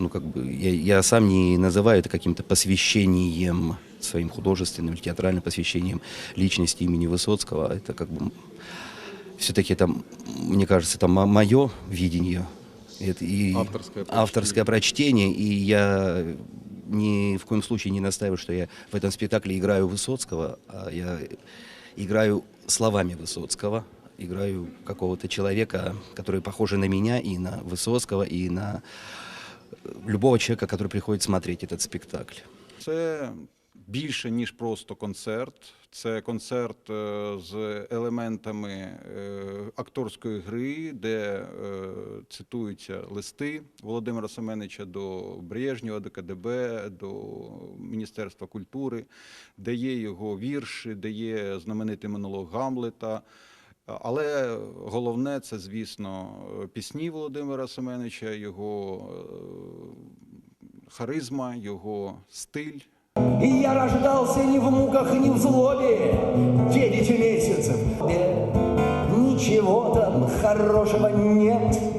ну, как бы, я, я сам не называю это каким-то посвящением своим художественным, или театральным посвящением личности имени Высоцкого. Это как бы все-таки это, мне кажется, это мое видение. Это и Авторское прочтение. авторское прочтение, и я ни в коем случае не настаиваю, что я в этом спектакле играю Высоцкого, а я играю словами Высоцкого, играю какого-то человека, который похож на меня, и на Высоцкого, и на любого человека, который приходит смотреть этот спектакль. Це більше ніж просто концерт. Це концерт е, з елементами е, акторської гри, де е, цитуються листи Володимира Семеновича до Брежнєва, до КДБ, до Міністерства культури, де є його вірші, де є знаменитий монолог Гамлета. Але головне це, звісно, пісні Володимира Семеновича, його е, харизма, його стиль. И я рождался не в муках, не в злобе, девять месяцев. Нічого там хорошего нет.